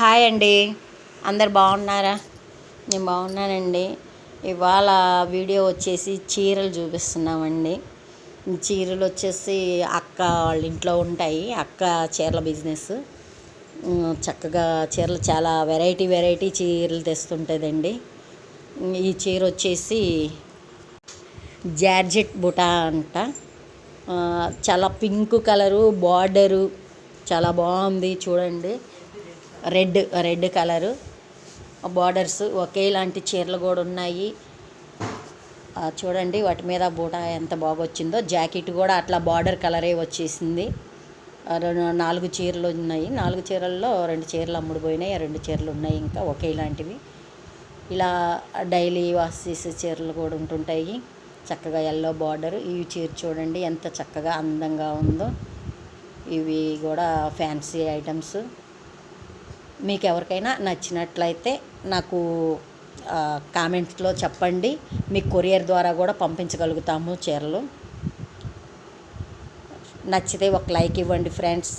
Hi అండి. అందరు బాగున్నారా? నేను బాగున్నానండి. ఇవాళ వీడియో వచ్చేసి చీరలు చూపిస్తున్నామండి. చీరలు వచ్చేసి అక్క వాళ్ళ ఇంట్లో ఉంటాయి అక్క చీరల బిజినెస్. చక్కగా చీరలు చాలా వెరైటీ వెరైటీ చీరలు తెస్తుంటుందండి. ఈ చీర వచ్చేసి జార్జెట్ బుటా అంట. చాలా పింక్ కలరు బార్డరు చాలా బాగుంది చూడండి. Red red colour. బార్డర్స్ ఒకేలాంటి చీరలు కూడా ఉన్నాయి. చూడండి వాటి మీద బూట ఎంత బాగా వచ్చిందో జాకెట్ కూడా అట్లా బార్డర్ కలరే వచ్చేసింది. రెండు నాలుగు చీరలు ఉన్నాయి. నాలుగు చీరల్లో రెండు చీరలు అమ్ముడుపోయినాయి. రెండు చీరలు ఉన్నాయి ఇంకా ఒకేలాంటివి ఇలా డైలీ వాష్ చేసే చీరలు కూడా ఉంటుంటాయి. చక్కగా ఎల్లో బార్డర్. ఈ చీర చూడండి ఎంత చక్కగా అందంగా ఉందో. ఇవి కూడా ఫ్యాన్సీ ఐటమ్స్. మీకు ఎవరికైనా నచ్చినట్లయితే నాకు కామెంట్స్లో చెప్పండి. మీకు కొరియర్ ద్వారా కూడా పంపించగలుగుతాము చీరలు. నచ్చితే ఒక లైక్ ఇవ్వండి ఫ్రెండ్స్.